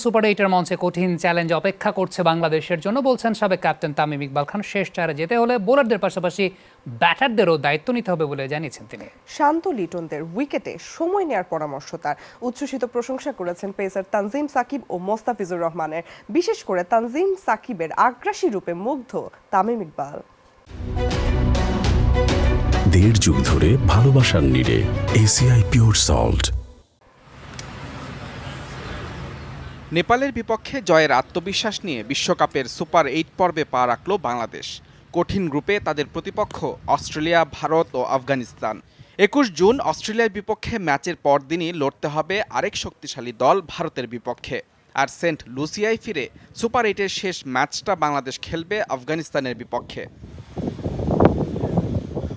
Super এইটের মঞ্চে কঠিন চ্যালেঞ্জ অপেক্ষা করছে বাংলাদেশের জন্য বলছেন সাবেক ক্যাপ্টেন তামিম ইকবাল খান। শেষ চারে যেতে হলে বোলারদের পাশাপাশি ব্যাটারদেরও দায়িত্ব নিতে হবে বলে জানিয়েছেন তিনি। শান্ত লিটনদের উইকেটে সময় নেয়ার পরামর্শ তার। উচ্ছ্বসিত প্রশংসা করেছেন পেসার তানজিম সাকিব ও মোস্তাফিজুর রহমানের। বিশেষ করে তানজিম সাকিবের আগ্রাসী রূপে মুগ্ধ তামিম ইকবাল। দেড় যুগ ধরে ভালোবাসার নিড়ে এসিআই পিওর সল্ট। নেপালের বিপক্ষে জয়ের আত্মবিশ্বাস নিয়ে বিশ্বকাপের সুপার এইট পর্বে পা রাখল বাংলাদেশ। কঠিন গ্রুপে তাদের প্রতিপক্ষ অস্ট্রেলিয়া, ভারত ও আফগানিস্তান। একুশ জুন অস্ট্রেলিয়ার বিপক্ষে ম্যাচের পরদিনই লড়তে হবে আরেক শক্তিশালী দল ভারতের বিপক্ষে। আর সেন্ট লুসিয়ায় ফিরে সুপার এইটের শেষ ম্যাচটা বাংলাদেশ খেলবে আফগানিস্তানের বিপক্ষে।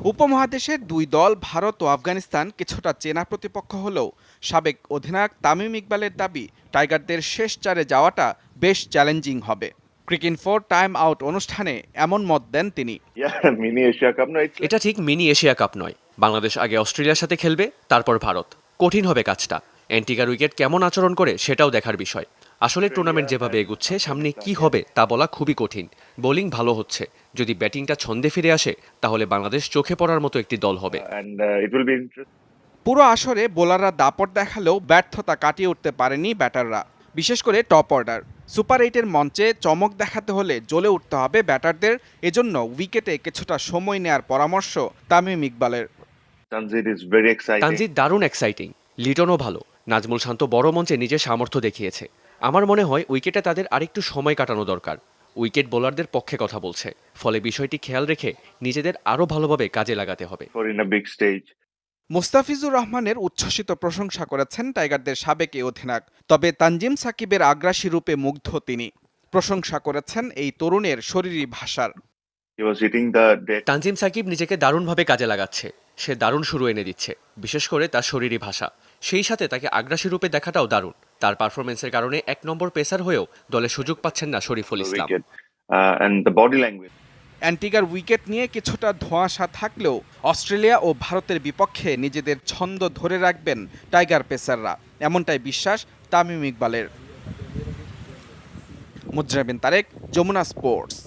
উপমহাদেশের দুই দল ভারত ও আফগানিস্তান কিছুটা চেনা প্রতিপক্ষ হলেও সাবেক অধিনায়ক তামিম ইকবালের দাবি টাইগারদের শেষ চারে যাওয়াটা বেশ চ্যালেঞ্জিং হবে। ক্রিকেট ফোর টাইম আউট অনুষ্ঠানে এমন মত দেন তিনি। Asia Cup. এটা ঠিক মিনি এশিয়া কাপ নয়। বাংলাদেশ আগে অস্ট্রেলিয়ার সাথে খেলবে তারপর ভারত। কঠিন হবে কাজটা। অ্যান্টিগার উইকেট কেমন আচরণ করে সেটাও দেখার বিষয়। আসলে টুর্নামেন্ট যেভাবে এগুচ্ছে সামনে কি হবে তা বলা খুবই কঠিন। বোলিং ভালো হচ্ছে। যদি ব্যাটিংটা ছন্দে ফিরে আসে তাহলে বাংলাদেশ চোখে পড়ার মতো একটি দল হবে। Uh. পুরো আসরে বোলাররা দাপট দেখালেও ব্যর্থতা কাটিয়ে উঠতে পারেনি ব্যাটাররা। বিশেষ করে টপ অর্ডার। সুপার এইটের মঞ্চে চমক দেখাতে হলে জ্বলে উঠতে হবে ব্যাটারদের। এজন্য উইকেটে কিছুটা সময় নেয়ার পরামর্শ তামিম ইকবালের. তানজিদ দারুণ এক্সাইটিং লিটনও ভালো। নাজমুল শান্ত বড় মঞ্চে নিজের সামর্থ্য দেখিয়েছে। আমার মনে হয় উইকেটে তাদের আরেকটু সময় কাটানো দরকার। উইকেট বোলারদের পক্ষে কথা বলছে। ফলে বিষয়টি খেয়াল রেখে নিজেদের আরও ভালোভাবে কাজে লাগাতে হবে. মুস্তাফিজুর রহমানের উচ্ছ্বসিত প্রশংসা করেছেন টাইগারদের সাবেক এই অধিনায়ক তবে তানজিম সাকিবের আগ্রাসী রূপে মুগ্ধ তিনি। প্রশংসা করেছেন এই তরুণের শরীরী ভাষার. তানজিম সাকিব নিজেকে দারুণভাবে কাজে লাগাচ্ছে। সে দারুণ শুরু এনে দিচ্ছে বিশেষ করে তার শরীরী ভাষা। সেই সাথে তাকে আগ্রাসী রূপে দেখাটাও দারুণ। তার পারফরমেন্সের কারণে এক নম্বর পেসার হয়েও দলে সুযোগ পাচ্ছেন না শরীফুল ইসলাম। uh. অ্যান্টিগার উইকেট নিয়ে কিছুটা ধোঁয়াশা থাকলেও অস্ট্রেলিয়া ও ভারতের বিপক্ষে নিজেদের ছন্দ ধরে রাখবেন টাইগার পেসাররা। এমনটাই বিশ্বাস তামিম ইকবালের। মুজরাবিন তারেক যমুনা স্পোর্টস।